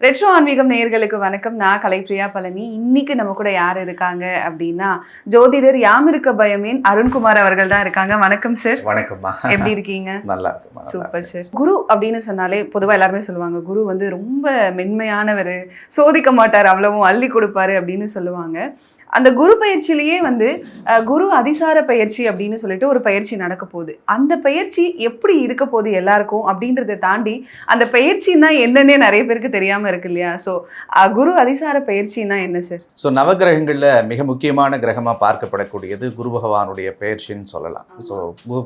Retro ஆன்மீகம் நேயர்களுக்கு வணக்கம். நான் கலைப்பிரியா பழனி. இன்னைக்கு நம்ம கூட யார் இருக்காங்க அப்படின்னா ஜோதிடர் யாமிருக்க பயமேன் அருண்குமார் அவர்கள் தான் இருக்காங்க. வணக்கம் சார் வணக்கம்மா. எப்படி இருக்கீங்க? நல்லா இருக்குமா சூப்பர் சார் குரு அப்படின்னு சொன்னாலே பொதுவா எல்லாருமே சொல்லுவாங்க குரு வந்து ரொம்ப மென்மையானவர். சோதிக்க மாட்டார் அவ்வளவும் அள்ளி கொடுப்பாரு அப்படின்னு சொல்லுவாங்க. அந்த குரு பயிற்சியிலேயே வந்து குரு அதிசார பயிற்சி அப்படின்னு சொல்லிட்டு ஒரு பயிற்சி நடக்க போகுது. அந்த பயிற்சி எப்படி இருக்க போகுது எல்லாருக்கும் அப்படின்றத தாண்டி அந்த பயிற்சின்னா என்னன்னே நிறைய பேருக்கு தெரியாம இருக்கு இல்லையா? ஸோ குரு அதிசார பயிற்சின்னா என்ன சார் ஸோ நவகிரகங்களில் மிக முக்கியமான கிரகமாக பார்க்கப்படக்கூடியது குரு பகவானுடைய பெயர்ச்சின்னு சொல்லலாம். ஸோ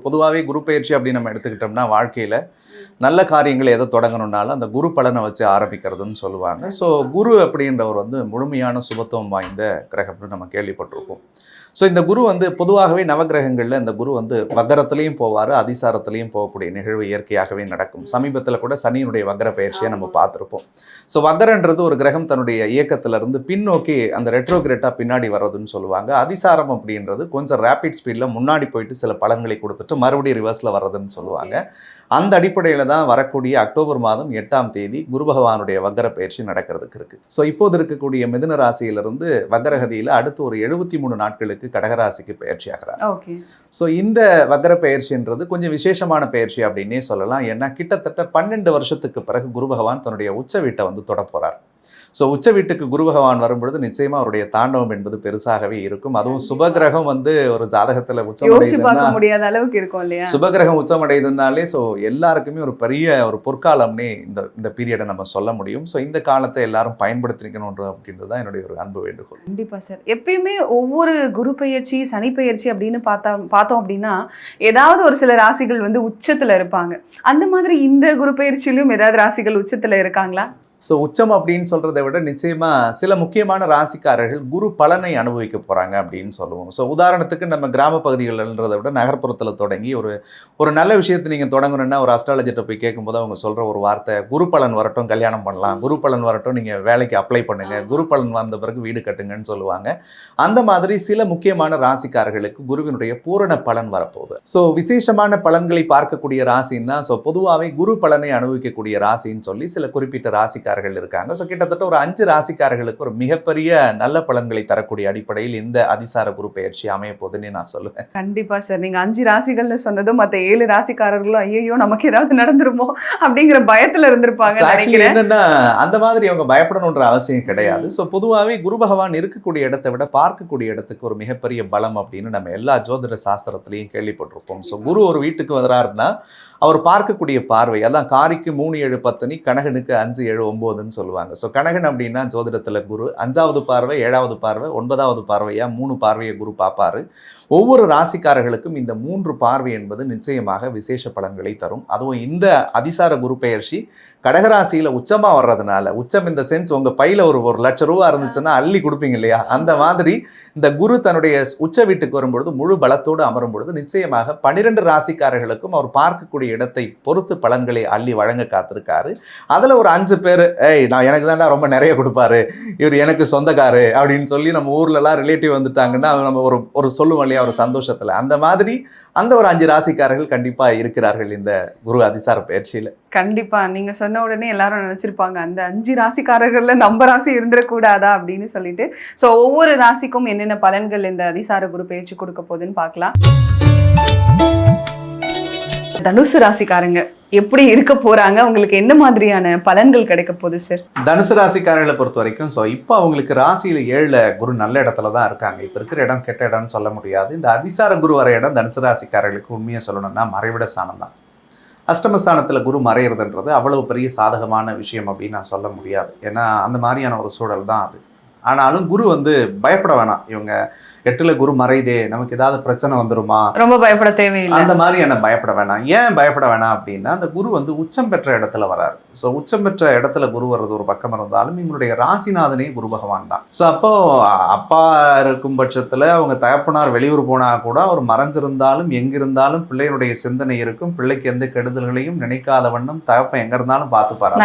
பொதுவாகவே குரு பெயர்ச்சி அப்படின்னு நம்ம எடுத்துக்கிட்டோம்னா வாழ்க்கையில் நல்ல காரியங்களை எதை தொடங்கணும்னாலும் அந்த குரு பலனை வச்சு ஆரம்பிக்கிறதுன்னு சொல்லுவாங்க. ஸோ குரு அப்படின்றவர் வந்து முழுமையான சுபத்துவம் வாய்ந்த கிரகம்னு நம்ம கேள்விப்பட்டிருப்போம். ஸோ இந்த குரு வந்து பொதுவாகவே நவகிரகங்களில் இந்த குரு வந்து வக்கரத்துலேயும் போவார் அதிசாரத்துலேயும் போகக்கூடிய நிகழ்வு இயற்கையாகவே நடக்கும். சமீபத்தில் கூட சனியினுடைய வக்கர பயிற்சியை நம்ம பார்த்துருப்போம். ஸோ வக்கரன்றது ஒரு கிரகம் தன்னுடைய இயக்கத்துல இருந்து பின்னோக்கி அந்த ரெட்ரோகிரேட்டாக பின்னாடி வர்றதுன்னு சொல்லுவாங்க. அதிசாரம் அப்படின்றது கொஞ்சம் ரேபிட் ஸ்பீடில் முன்னாடி போயிட்டு சில பலன்களை கொடுத்துட்டு மறுபடியும் ரிவர்ஸில் வர்றதுன்னு சொல்லுவாங்க. அந்த அடிப்படையில் தான் வரக்கூடிய அக்டோபர் மாதம் எட்டாம் தேதி குரு பகவானுடைய வக்கர பயிற்சி நடக்கிறதுக்கு இருக்குது ஸோ இப்போது இருக்கக்கூடிய மிதுன ராசியிலிருந்து வக்கரகதியில் அடுத்து ஒரு எழுபத்தி மூணு நாட்களுக்கு கடகராசிக்கு பயிற்சி ஆகிறார் ஸோ இந்த வக்கர பயிற்சின்றது கொஞ்சம் விசேஷமான பயிற்சி அப்படின்னே சொல்லலாம். ஏன்னா கிட்டத்தட்ட பன்னெண்டு வருஷத்துக்கு பிறகு குரு பகவான் தன்னுடைய உச்ச வீட்டை வந்து தொட போறார். ஸோ உச்ச வீட்டுக்கு குரு பகவான் வரும்பொழுது நிச்சயமா அவருடைய தாண்டவம் என்பது பெருசாகவே இருக்கும். அதுவும் சுபகிரகம் வந்து ஒரு ஜாதகத்துல பார்க்க முடியாத அளவுக்கு இருக்கும் இல்லையா? சுபகிரகம் உச்சமடையுதுனாலே ஸோ எல்லாருக்குமே ஒரு பெரிய ஒரு பொற்காலம்னே இந்த இந்த பீரியடை நம்ம சொல்ல முடியும். ஸோ இந்த காலத்தை எல்லாரும் பயன்படுத்திக்கணும் அப்படின்றது தான் என்னுடைய ஒரு அன்பு வேண்டுகோள். கண்டிப்பா சார் எப்பயுமே ஒவ்வொரு குரு பெயர்ச்சி சனி பெயர்ச்சி அப்படின்னு பார்த்தா பார்த்தோம் அப்படின்னா ஏதாவது ஒரு சில ராசிகள் வந்து உச்சத்துல இருப்பாங்க. அந்த மாதிரி இந்த குரு பெயர்ச்சியிலும் ஏதாவது ராசிகள் உச்சத்துல இருக்காங்களா? ஸோ உச்சம் அப்படின்னு சொல்றதை விட நிச்சயமா சில முக்கியமான ராசிக்காரர்கள் குரு பலனை அனுபவிக்க போறாங்க அப்படின்னு சொல்லுவோம். ஸோ உதாரணத்துக்கு நம்ம கிராம பகுதிகள்ன்றதை விட நகர்ப்புறத்தில் தொடங்கி ஒரு ஒரு நல்ல விஷயத்தை நீங்கள் தொடங்கணும்னா ஒரு அஸ்ட்ராலஜிட்ட போய் கேட்கும்போது அவங்க சொல்ற ஒரு வார்த்தை குரு பலன் வரட்டும் கல்யாணம் பண்ணலாம். குரு பலன் வரட்டும் நீங்கள் வேலைக்கு அப்ளை பண்ணுங்க. குரு பலன் வந்த பிறகு வீடு கட்டுங்கன்னு சொல்லுவாங்க. அந்த மாதிரி சில முக்கியமான ராசிக்காரர்களுக்கு குருவினுடைய பூரண பலன் வரப்போகுது. ஸோ விசேஷமான பலன்களை பார்க்கக்கூடிய ராசின்னா ஸோ பொதுவாகவே குரு பலனை அனுபவிக்கக்கூடிய ராசின்னு சொல்லி சில குறிப்பிட்ட ராசிக்காரர்கள் இருக்காங்க. ஸோ கிட்டத்தட்ட ஒரு அஞ்சு ராசிக்காரர்களுக்கு ஒரு மிகப்பெரிய நல்ல பலன்களை தரக்கூடிய அடிப்படையில் இந்த அதிசார குரு பயிற்சி அமைய போகுதுன்னு நான் சொல்லுவேன். கண்டிப்பா சார். நீங்க அஞ்சு ராசிகள்னு சொன்னதும் மத்த ஏழு ராசிக்காரர்களும் ஐயோ நமக்கு ஏதாவது நடந்துருமோ அப்படிங்கிற பயத்துல இருந்திருப்பாங்க என்னன்னா அந்த மாதிரி அவங்க பயப்படணுன்ற அவசியம் கிடையாது. ஸோ பொதுவாகவே குரு பகவான் இருக்கக்கூடிய இடத்தை விட பார்க்கக்கூடிய இடத்துக்கு ஒரு மிகப்பெரிய பலம் அப்படின்னு நம்ம எல்லா ஜோதிட சாஸ்திரத்திலையும் கேள்விப்பட்டிருப்போம். ஸோ குரு ஒரு வீட்டுக்கு வராருன்னா அவர் பார்க்கக்கூடிய பார்வை அதான் காரிக்கு மூணு ஏழு பத்தனி கனகனுக்கு அஞ்சு ஏழு ஒம்போதுன்னு சொல்லுவாங்க. ஸோ கனகன் அப்படின்னா ஜோதிடத்தில் குரு. அஞ்சாவது பார்வை ஏழாவது பார்வை ஒன்பதாவது பார்வையா மூணு பார்வையை குரு பார்ப்பாரு. ஒவ்வொரு ராசிக்காரர்களுக்கும் இந்த மூன்று பார்வை என்பது நிச்சயமாக விசேஷ பலன்களை தரும். அதுவும் இந்த அதிசார குரு பெயர்ச்சி கடகராசியில உச்சமா வர்றதுனால உச்சம் இந்த சென்ஸ் உங்க பையில ஒரு ஒரு லட்ச ரூபா இருந்துச்சுன்னா அள்ளி கொடுப்பீங்க இல்லையா? அந்த மாதிரி இந்த குரு தன்னுடைய உச்ச வீட்டுக்கு வரும்பொழுது முழு பலத்தோடு அமரும் பொழுது நிச்சயமாக பன்னிரெண்டு ராசிக்காரர்களுக்கும் அவர் பார்க்கக்கூடிய இடத்தை பொறுத்து பலன்களை அள்ளி வழங்க காத்திருக்காரு. அதுல ஒரு அஞ்சு பேர் ஏய் நான் எனக்கு தான்டா ரொம்ப நிறைய கொடுப்பாரு. இவர் எனக்கு சொந்தக்காரு. அப்படின்னு சொல்லி நம்ம ஊர்ல எல்லாம் ரிலேட்டிவ் வந்துட்டாங்கன்னா நம்ம ஒரு ஒரு சொல்லுவோம் இல்லையா ஒரு சந்தோஷத்துல. அந்த மாதிரி அந்த ஒரு அஞ்சு ராசிக்காரர்கள் கண்டிப்பா இருக்கிறார்கள் இந்த குரு அதிசார பயிற்சியில். கண்டிப்பா. நீங்க சொன்ன உடனே எல்லாரும் நினச்சிருப்பாங்க அந்த அஞ்சு ராசிக்காரர்கள்ல நம்ம ராசி இருந்துடக்கூடாதா அப்படின்னு சொல்லிட்டு. ஸோ ஒவ்வொரு ராசிக்கும் என்னென்ன பலன்கள் இந்த அதிசார குரு பயிற்சி கொடுக்க போகுதுன்னு பார்க்கலாம். தனுசு ராசிக்காரங்க எப்படி இருக்க போறாங்க? அவங்களுக்கு என்ன மாதிரியான பலன்கள் கிடைக்க போகுது சார் தனுசு ராசிக்காரர்களை பொறுத்த வரைக்கும் ஸோ இப்போ அவங்களுக்கு ராசியில் ஏழில் குரு நல்ல இடத்துல தான் இருக்காங்க. இப்போ இருக்கிற இடம் கெட்ட இடம்னு சொல்ல முடியாது. இந்த அதிசார குரு வர இடம் தனுசு ராசிக்காரர்களுக்கு உண்மையை சொல்லணும்னா மறைவிட ஸ்தானம் தான். அஷ்டமஸ்தானத்தில் குரு மறையிறதுன்றது அவ்வளவு பெரிய சாதகமான விஷயம் அப்படின்னு நான் சொல்ல முடியாது. ஏன்னா அந்த மாதிரியான ஒரு சூழல் தான் அது. ஆனாலும் குரு வந்து பயப்பட வேணாம். இவங்க எட்டுல குரு மறையுதே நமக்கு ஏதாவது பிரச்சனை வந்துருமா? ரொம்ப பயப்பட தேவையில்லை. அந்த மாதிரி என்ன பயப்பட வேணாம். ஏன் பயப்பட வேணாம் அப்படின்னா அந்த குரு வந்து உச்சம் பெற்ற இடத்துல வராரு. ஸோ உச்சம் பெற்ற இடத்துல குரு வர்றது ஒரு பக்கம் இருந்தாலும் இவங்களுடைய ராசிநாதனே குரு பகவான் தான். ஸோ அப்போ அப்பா இருக்கும் பட்சத்துல அவங்க தகப்பனார் வெளியூர் போனா கூட அவர் மறைஞ்சிருந்தாலும் எங்கிருந்தாலும் பிள்ளையினுடைய சிந்தனை இருக்கும். பிள்ளைக்கு எந்த கெடுதல்களையும் நினைக்காத வண்ணம் தகப்பன் எங்க இருந்தாலும் பார்த்துப்பாரு.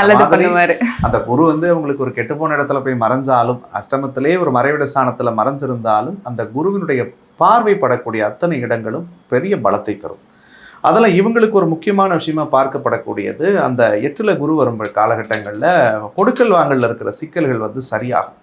அந்த குரு வந்து உங்களுக்கு ஒரு கெட்டுப்போன இடத்துல போய் மறைஞ்சாலும் அஷ்டமத்திலே ஒரு மறைவிட ஸ்தானத்துல மறைஞ்சிருந்தாலும் அந்த குருவினுடைய பார்வைப்படக்கூடிய அத்தனை இடங்களும் பெரிய பலத்தை தரும். அதில் இவங்களுக்கு ஒரு முக்கியமான விஷயமா பார்க்கப்படக்கூடியது. அந்த எட்டுல குரு வரும் காலகட்டங்களில் கொடுக்கல் வாங்கலில் இருக்கிற சிக்கல்கள் வந்து சரியாகும்.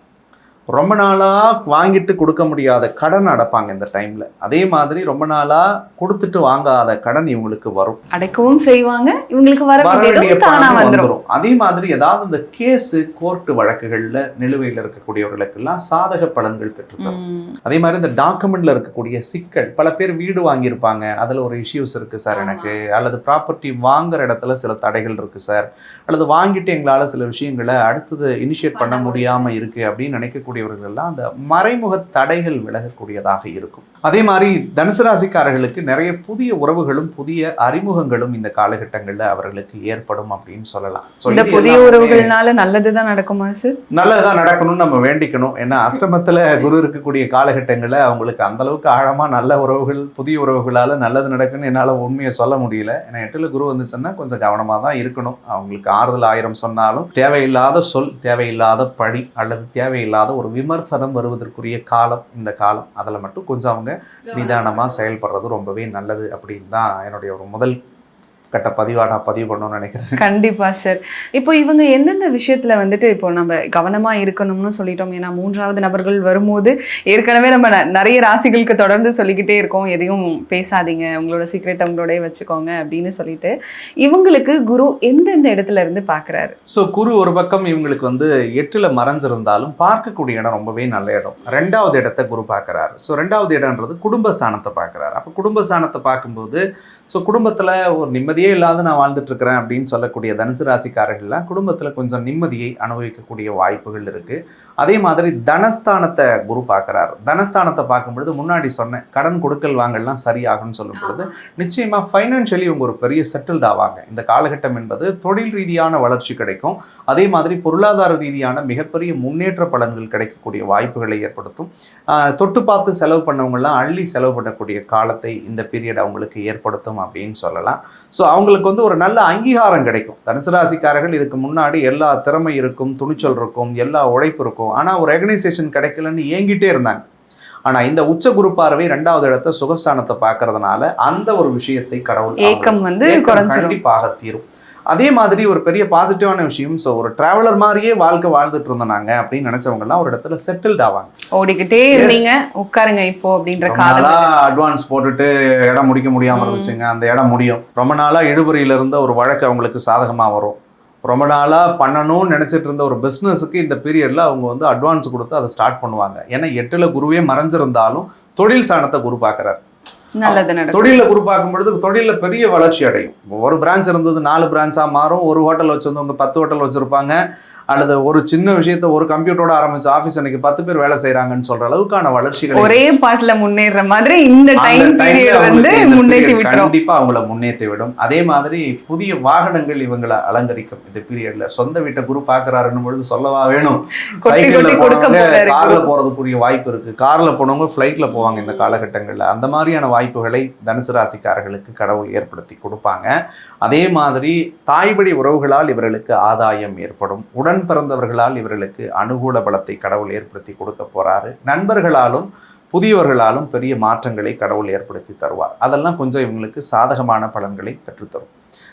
ரொம்ப நாளாக வாங்கிட்டு கொடுக்க முடியாத கடன் அடைப்பாங்க இந்த டைமில். அதே மாதிரி ரொம்ப நாளாக கொடுத்துட்டு வாங்காத கடன் இவங்களுக்கு வரும். அடைக்கவும் செய்வாங்க இவங்களுக்கு வர வந்துரும். அதே மாதிரி ஏதாவது இந்த கேஸு கோர்ட்டு வழக்குகள்ல நிலுவையில் இருக்கக்கூடியவர்களுக்கெல்லாம் சாதக பலன்கள் பெற்றுத்தரும். ம். அதே மாதிரி இந்த டாக்குமெண்ட்ல இருக்கக்கூடிய சிக்கல் பல பேர் வீடு வாங்கியிருப்பாங்க. அதுல ஒரு இஷ்யூஸ் இருக்கு சார். எனக்கு. அல்லது ப்ராப்பர்ட்டி வாங்குற இடத்துல சில தடைகள் இருக்கு சார். அல்லது வாங்கிட்டு எங்களால சில விஷயங்களை அடுத்தது இனிஷியேட் பண்ண பண்ண முடியாம இருக்கு அப்படின்னு நினைக்கக்கூடியவர்கள் எல்லாம் அந்த மறைமுக தடைகள் விலகக்கூடியதாக இருக்கும். அதே மாதிரி தனுசு ராசிக்காரர்களுக்கு நிறைய புதிய உறவுகளும் புதிய அறிமுகங்களும் இந்த காலகட்டங்கள்ல அவர்களுக்கு ஏற்படும் அப்படின்னு சொல்லலாம். இந்த புதிய உறவுகள்னால நல்லதுதான் நடக்குமா சார் நல்லதா நடக்கணும்னு நம்ம வேண்டிக்கணும். ஏன்னா அஷ்டமத்துல குரு இருக்கக்கூடிய காலகட்டங்களில் அவங்களுக்கு அந்த அளவுக்கு ஆழமா நல்ல உறவுகள் புதிய உறவுகளால நல்லது நடக்குன்னு என்னால உண்மையை சொல்ல முடியல. ஏன்னா எட்டுல குரு வந்துச்சுன்னா கொஞ்சம் கவனமா தான் இருக்கணும். அவங்களுக்கு ஆறுதல் ஆயிரம் சொன்னாலும் தேவையில்லாத சொல் தேவையில்லாத பழி அல்லது தேவையில்லாத ஒரு விமர்சனம் வருவதற்குரிய காலம் இந்த காலம். அதில் மட்டும் கொஞ்சம் அவங்க நிதானமா செயல்படுறது ரொம்பவே நல்லது அப்படின்னு தான் என்னுடைய ஒரு முதல் கட்ட பதிவா நான் பதிவு பண்ணணும்னு நினைக்கிறேன். கண்டிப்பா சார் இப்போ இவங்க எந்தெந்த விஷயத்துல வந்துட்டு இப்போ நம்ம கவனமா இருக்கணும்னு சொல்லிட்டோம். ஏன்னா மூன்றாவது நபர்கள் வரும்போது ஏற்கனவே நம்ம ந- நிறைய ராசிகளுக்கு தொடர்ந்து சொல்லிக்கிட்டே இருக்கோம். எதையும் பேசாதீங்க. உங்களோட சீக்ரெட் உங்களோடய வச்சுக்கோங்க அப்படின்னு சொல்லிட்டு இவங்களுக்கு குரு எந்தெந்த இடத்துல இருந்து பாக்குறாரு? ஸோ குரு ஒரு பக்கம் இவங்களுக்கு வந்து எட்டுல மறைஞ்சிருந்தாலும் பார்க்கக்கூடிய இடம் ரொம்பவே நல்ல இடம். ரெண்டாவது இடத்தை குரு பார்க்கறாரு ஸோ ரெண்டாவது இடம்ன்றது குடும்ப சாணத்தை பார்க்கறாரு அப்போ குடும்ப சாணத்தை பார்க்கும்போது ஸோ குடும்பத்தில் ஒரு நிம்மதியே இல்லாத நான் வாழ்ந்துட்டு இருக்கிறேன் அப்படின்னு சொல்லக்கூடிய தனுசு ராசிக்காரர்கள்லாம் குடும்பத்தில் கொஞ்சம் நிம்மதியை அனுபவிக்கக்கூடிய வாய்ப்புகள் இருக்கு. அதே மாதிரி தனஸ்தானத்தை குரு பார்க்கறாரு. தனஸ்தானத்தை பார்க்கும் பொழுது முன்னாடி சொன்னேன் கடன் கொடுக்கல் வாங்கல்லாம் சரியாகும்னு சொல்லும் பொழுது நிச்சயமா ஃபைனான்ஷியலி இவங்க ஒரு பெரிய செட்டில்ட் ஆவாங்க. இந்த காலகட்டம் என்பது தொழில் ரீதியான வளர்ச்சி கிடைக்கும். அதே மாதிரி பொருளாதார ரீதியான மிகப்பெரிய முன்னேற்ற பலன்கள் கிடைக்கக்கூடிய வாய்ப்புகளை ஏற்படுத்தும். தொட்டு பார்த்து செலவு பண்ணவங்கலாம் அள்ளி செலவு பண்ணக்கூடிய காலத்தை இந்த பீரியட் அவங்களுக்கு ஏற்படுத்தும் அப்படின்னு சொல்லலாம். ஸோ அவங்களுக்கு வந்து ஒரு நல்ல அங்கீகாரம் கிடைக்கும். தனுசு ராசிக்காரர்கள் இதுக்கு முன்னாடி எல்லா திறமை இருக்கும் துணிச்சல் இருக்கும் எல்லா உழைப்பு இருக்கும். ஆனால் ஒரு ரெகனைசேஷன் கிடைக்கலன்னு ஏங்கிட்டே இருந்தாங்க. ஆனா இந்த உச்ச குரு பார்வை ரெண்டாவது இடத்த சுகஸ்தானத்தை பார்க்கறதுனால அந்த ஒரு விஷயத்தை கடவுள் ஏக்கம் வந்து கண்டிப்பாக தீரும். அதே மாதிரி ஒரு பெரிய பாசிட்டிவான விஷயம் ஸோ ஒரு டிராவலர் மாதிரியே வாழ்க்கை வாழ்ந்துட்டு இருந்தோம் நாங்க அப்படின்னு நினைச்சவங்கலாம் ஒரு இடத்துல செட்டில்ட் ஆவாங்க. ஓடிக்கிட்டே இருந்தீங்க. உட்காருங்க இப்போ அப்படின்ற காலம். அட்வான்ஸ் போட்டுட்டு இடம் முடிக்க முடியாம இருந்துச்சுங்க. அந்த இடம் முடியும். ரொம்ப நாளா இழுபறியில இருந்த ஒரு வழக்கு அவங்களுக்கு சாதகமா வரும். ரொம்ப நாளா பண்ணணும்னு நினைச்சிட்டு இருந்த ஒரு பிசினஸுக்கு இந்த பீரியட்ல அவங்க வந்து அட்வான்ஸ் கொடுத்து அதை ஸ்டார்ட் பண்ணுவாங்க. ஏன்னா எட்டுல குருவே மறைஞ்சிருந்தாலும் தொழில் சாணத்தை குரு பார்க்கறாரு. தொழில குரு பார்க்கும் பொழுது தொழில பெரிய வளர்ச்சி அடையும். ஒரு பிரான்ச் இருந்தது நாலு பிரான்ச்சா மாறும். ஒரு ஹோட்டல் வச்சிருந்தவங்க பத்து ஹோட்டல் வச்சிருப்பாங்க. அல்லது ஒரு சின்ன விஷயத்த ஒரு கம்ப்யூட்டரோட ஆரம்பிச்ச ஆஃபீஸ் அன்னைக்கு பத்து பேர் வேலை செய்றாங்கன்னு சொல்ற அளவுக்கான வளர்ச்சிகளை ஒரே பாட்டுல முன்னேற மாதிரி இந்த டைம் பீரியட் வந்து முன்னேற்றி விட்டுரும். கண்டிப்பா அவங்கள முன்னேற்றி விடும். அதே மாதிரி புதிய வாகனங்கள் இவங்களை அலங்கரிக்கும். இந்த பீரியட்ல சொந்த வீட்டை குரு பாக்குறாருன்னு பொழுது சொல்லவா வேணும்? சைக்கிள்ல போனவங்க கார்ல போறதுக்குரிய வாய்ப்பு இருக்கு. கார்ல போனவங்க ஃபிளைட்ல போவாங்க இந்த காலகட்டங்கள்ல. அந்த மாதிரியான வாய்ப்புகளை தனுசு ராசிக்காரர்களுக்கு கடவுள் ஏற்படுத்தி கொடுப்பாங்க. அதே மாதிரி தாய்வழி உறவுகளால் இவர்களுக்கு ஆதாயம் ஏற்படும். உடன் பிறந்தவர்களால் இவர்களுக்கு அனுகூல பலத்தை கடவுள் ஏற்படுத்தி கொடுக்க போறாரு. நண்பர்களாலும் புதியவர்களாலும் பெரிய மாற்றங்களை கடவுள் ஏற்படுத்தி தருவார். அதெல்லாம் கொஞ்சம் இவங்களுக்கு சாதகமான பலன்களை பெற்றுத்தரும்.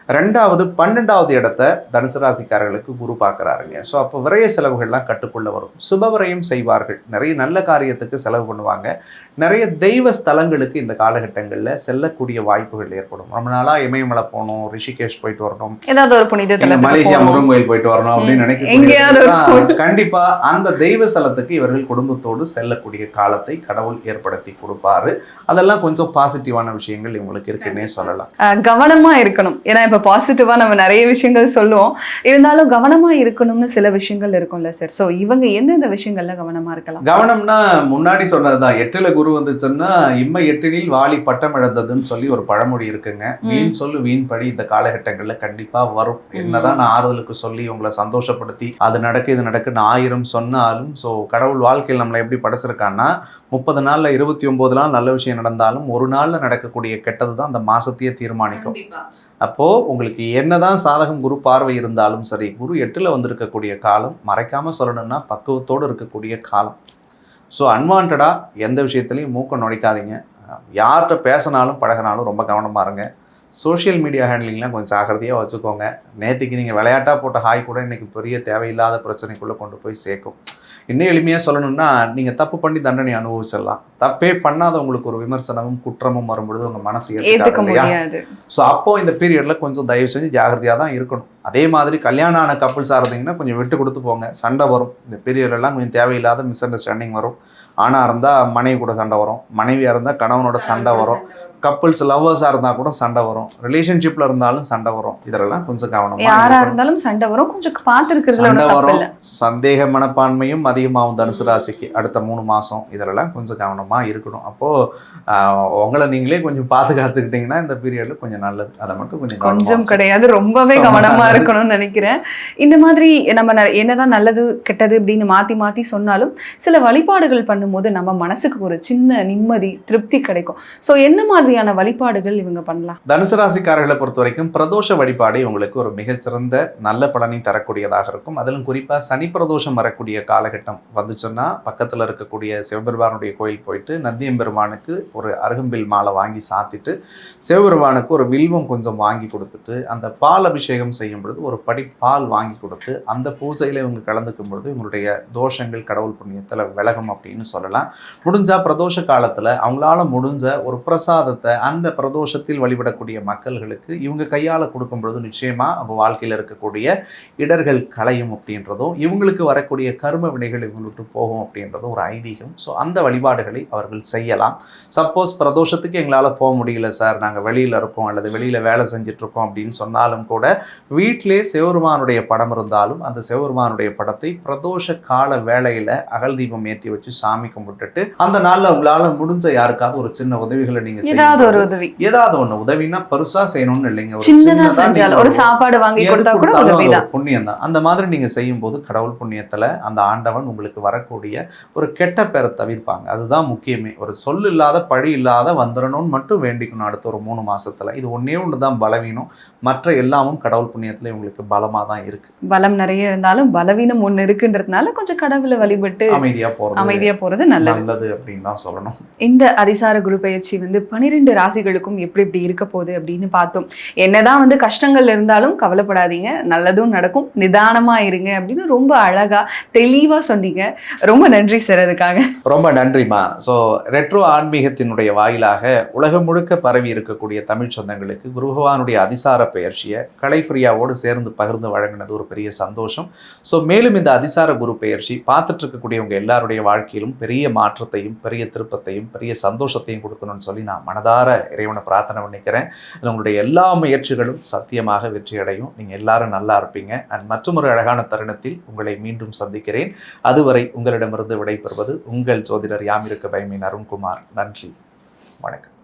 ரெண்டாவது பன்னெண்டாவது இடத்த தனுசு ராசிக்காரர்களுக்கு குரு பார்க்கறாருங்க. ஸோ அப்போ விரய செலவுகள்லாம் கட்டுக்குள்ள வரும். சுபவிரயம் செய்வார்கள். நிறைய நல்ல காரியத்துக்கு செலவு பண்ணுவாங்க. நிறைய தெய்வ ஸ்தலங்களுக்கு இந்த காலகட்டங்களில் செல்லக்கூடிய வாய்ப்புகள் ஏற்படும். ரொம்ப நாளாக இமயமலை போகணும் ரிஷிகேஷ் போயிட்டு வரணும். ஏதாவது ஒரு புனித மலேசியா. முருகன் கோயில் போயிட்டு வரணும் அப்படின்னு ம். எங்கேயாவது ஒரு நினைக்க கண்டிப்பா அந்த தெய்வ ஸ்தலத்துக்கு இவர்கள் குடும்பத்தோடு செல்லக்கூடிய காலத்தை கடவுள் ஏற்படுத்தி கொடுப்பாரு. அதெல்லாம் கொஞ்சம் பாசிட்டிவான விஷயங்கள் இவங்களுக்கு இருக்குன்னே சொல்லலாம். அஹ் கவனமா இருக்கணும். ஏன்னா இப்ப பாசிட்டிவா நம்ம நிறைய விஷயங்கள் சொல்லுவோம். இருந்தாலும் கவனமா இருக்கணும்னு சில விஷயங்கள் இருக்கும்ல சார் சோ இவங்க எந்தெந்த விஷயங்கள்ல கவனமா இருக்கலாம்? கவனம்னா முன்னாடி சொன்னதுதான். எட்டுல குரு வந்துச்சுன்னா இம்மை எட்டினில் வாலி பட்டம் இழந்ததுன்னு சொல்லி ஒரு பழமொழி இருக்குங்க. வீண் சொல்லு வீண் படி இந்த காலகட்டங்கள்ல கண்டிப்பா வரும். என்னதான் நான் ஆறுதலுக்கு சொல்லி உங்களை சந்தோஷப்படுத்தி அது நடக்கு இது நடக்குன்னு ஆயிரம் சொன்னாலும் ஸோ கடவுள் வாழ்க்கையில் நம்மளை எப்படி படைச்சிருக்கான்னா முப்பது நாள்ல இருபத்தி ஒன்பது நாள் நல்ல விஷயம் நடந்தாலும் ஒரு நாள்ல நடக்கக்கூடிய கெட்டது தான் அந்த மாசத்தையே தீர்மானிக்கும். அப்போ உங்களுக்கு என்னதான் சாதகம் குரு பார்வை இருந்தாலும் சரி குரு எட்டில் வந்திருக்கக்கூடிய காலம் மறைக்காம சொல்லணும்னா பக்குவத்தோடு இருக்கக்கூடிய காலம். ஸோ அன்வான்டாக எந்த விஷயத்துலையும் மூக்கம் நுழைக்காதீங்க. யார்கிட்ட பேசினாலும் பழகினாலும் ரொம்ப கவனமாக இருங்க. சோஷியல் மீடியா ஹேண்ட்லிங்லாம் கொஞ்சம் ஜாகிரதையாக வச்சுக்கோங்க. நேற்றுக்கு நீங்கள் விளையாட்டாக போட்ட ஹாய் கூட இன்றைக்கி பெரிய தேவையில்லாத பிரச்சனைக்குள்ளே கொண்டு போய் சேர்க்கும். இன்னும் எளிமையாக சொல்லணும்னா நீங்கள் தப்பு பண்ணி தண்டனை அனுபவிச்சிடலாம் தப்பே பண்ணாதவங்களுக்கு ஒரு விமர்சனமும் குற்றமும் வரும்பொழுது உங்கள் மனசு இல்லையா? முடியாது. ஸோ அப்போ இந்த பீரியட்ல கொஞ்சம் தயவு செஞ்சு ஜாகிரதையாக தான் இருக்கணும். அதே மாதிரி கல்யாணம் ஆன கப்புள்ஸாக இருந்தீங்கன்னா கொஞ்சம் விட்டு கொடுத்து போங்க. சண்டை வரும். இந்த பீரியட்லாம் கொஞ்சம் தேவையில்லாத மிஸ் அண்டர்ஸ்டாண்டிங் வரும். ஆணாக இருந்தால் மனைவி கூட சண்டை வரும். மனைவியாக இருந்தால் கணவனோட சண்டை வரும். கப்புள்ஸ் லவ்வர்ஸாக இருந்தால் கூட சண்டை வரும். ரிலேஷன்ஷிப்பில் இருந்தாலும் சண்டை வரும். இதெல்லாம் கொஞ்சம் கவனமாக யாரா இருந்தாலும் சண்டை வரும். கொஞ்சம் பார்த்துருக்கிறதுல சண்டை வரும். சந்தேக மனப்பான்மையும் அதிகமாகும் தனுசு ராசிக்கு. அடுத்த மூணு மாசம் இதெல்லாம் கொஞ்சம் கவனமா இருக்கணும். அப்போ ஆஹ், உங்களை நீங்களே கொஞ்சம் பாதுகாத்துக்கிட்டீங்கன்னா இந்த பீரியட்ல கொஞ்சம் நல்லது. அதை மட்டும் கொஞ்சம் கொஞ்சம். கிடையாது. ரொம்பவே ரொம்ப கவனமா நல்லது. இருக்கணும்னு நினைக்கிறேன். இந்த மாதிரி நம்ம என்னதான் நல்லது கெட்டது அப்படின்னு மாத்தி மாத்தி சொன்னாலும் சில வழிபாடுகள் பண்ணும்போது நம்ம மனசுக்கு ஒரு சின்ன நிம்மதி திருப்தி கிடைக்கும். சோ என்ன மாதிரியான வழிபாடுகள் இவங்க பண்ணலாம். தனுசு ராசிக்காரர்களை பொறுத்த வரைக்கும் பிரதோஷ வழிபாடு உங்களுக்கு ஒரு மிகச்சிறந்த நல்ல பலனை தரக்கூடியதாக இருக்கும். அதிலும் குறிப்பாக சனி பிரதோஷம் வரக்கூடிய காலகட்டம் வந்துச்சுன்னா பக்கத்தில் இருக்கக்கூடிய சிவபெருமானுடைய கோயில் போயிட்டு நந்தியம்பெருமானுக்கு ஒரு அருகம்பில் மாலை வாங்கி சாத்திட்டு சிவபெருமானுக்கு ஒரு வில்வம் கொஞ்சம் வாங்கி கொடுத்துட்டு அந்த பால் அபிஷேகம் செய்யும் பொழுது ஒரு படி பால் வாங்கி கொடுத்து அந்த பூஜையில் இவங்க கலந்துக்கும் பொழுது இவங்களுடைய தோஷங்கள் கடவுள் புண்ணியத்தில் விலகும் அப்படின்னு சொல்லலாம். முடிஞ்சால் பிரதோஷ காலத்தில் அவங்களால முடிஞ்ச ஒரு பிரசாதத்தை அந்த பிரதோஷத்தில் வழிபடக்கூடிய மக்கள்களுக்கு இவங்க கையால கொடுக்கும் பொழுது நிச்சயமா அவங்க வாழ்க்கையில இருக்கக்கூடிய இடர்கள் களையும் அப்படின்றதும் இவங்களுக்கு வரக்கூடிய கர்ம வினைகள் இவங்களுக்கு போகும் அப்படின்றதும் ஒரு ஐதீகம். ஸோ அந்த வழிபாடுகளை அவர்கள் செய்யலாம். சப்போஸ் பிரதோஷத்துக்கு எங்களால் போக முடியல சார். நாங்கள் வெளியில் இருக்கோம் அல்லது வெளியில் வேலை செஞ்சுட்டு இருக்கோம் அப்படின்னு சொன்னாலும் கூட வீட்டிலே சிவருமானுடைய படம் இருந்தாலும் அந்த சிவருமானுடைய படத்தை பிரதோஷ கால வேளையில் அகல் தீபம் ஏற்றி வச்சு சாமி கும்பிட்டுட்டு அந்த நாளில் உங்களால் முடிஞ்ச யாருக்காவது ஒரு சின்ன உதவிகளை நீங்கள் ஏதாவது ஒரு உதவி. ஏதாவது ஒண்ணு. உதவினா பெருசா செய்யணும்னு இல்லைங்க. சின்னதா செஞ்சாலும் ஒரு சாப்பாடு வாங்கி கொடுத்தா கூட உதவிதான் புண்ணியம் தான். அந்த மாதிரி நீங்க செய்யும் போது கடவுள் புண்ணியத்துல அந்த ஆண்டவன் உங்களுக்கு வரக்கூடிய ஒரு கெட்ட பேரை தவிர்ப்பாங்க. அதுதான் முக்கியமே. ஒரு சொல் இல்லாத பழி இல்லாத வந்துடணும்னு மட்டும் வேண்டிக்கணும் அடுத்த ஒரு மூணு மாசத்துல. இது ஒண்ணே ஒன்று தான் பலவீனம். மற்ற எல்லாமும் கடவுள் புண்ணியத்துல உங்களுக்கு பலமா தான் இருக்கு. பலம் நிறைய இருந்தாலும் பலவீனம் ஒண்ணு இருக்குன்றதுனால கொஞ்சம் கடவுளை வழிபட்டு அமைதியா போறது அமைதியா போறது நல்லது. நல்லது அப்படின்னு தான் சொல்லணும். இந்த அதிசார குரு பயிற்சி வந்து பனிரெண்டு ராசிகளுக்கும் எப்படி எப்படி இருக்க போகுது அப்படின்னு பார்த்தோம். என்னதான் வந்து கஷ்டங்கள் இருந்தாலும் கவலைப்படாதீங்க. நல்லதும் நடக்கும். நிதானமா இருங்க அப்படின்னு ரொம்ப அழகா தெளிவா சொன்னீங்க. ரொம்ப நன்றி சார் அதுக்காக. ரொம்ப நன்றிம்மா ஸோ ரெட்ரோ ஆன்மீகத்தினுடைய வாயிலாக உலகம் முழுக்க பரவி இருக்கக்கூடிய தமிழ் சொந்தங்களுக்கு குரு பகவானுடைய அதிசார பெயர்ச்சியை கலைப்பிரியாவோடு சேர்ந்து பகிர்ந்து வழங்கினது ஒரு பெரிய சந்தோஷம். ஸோ மேலும் இந்த அதிசார குரு பெயர்ச்சி பார்த்துட்டு இருக்கக்கூடியவங்க எல்லாருடைய வாழ்க்கையிலும் பெரிய மாற்றத்தையும் பெரிய திருப்பத்தையும் பெரிய சந்தோஷத்தையும் கொடுக்கணும்னு சொல்லி நான் மனதார இறைவனை பிரார்த்தனை பண்ணிக்கிறேன். உங்களுடைய எல்லா முயற்சிகளும் சத்தியமாக வெற்றியடையும். நீங்கள் எல்லாரும் நல்லா இருப்பீங்க. அண்ட் மற்றொரு அழகான தருணத்தில் உங்களை மீண்டும் சந்திக்கிறேன். அதுவரை உங்களிடமிருந்து விடைபெறுவது உங்கள் ஜோதிடர் யாமிருக்க பயமின் அருண்குமார். நன்றி. வணக்கம்.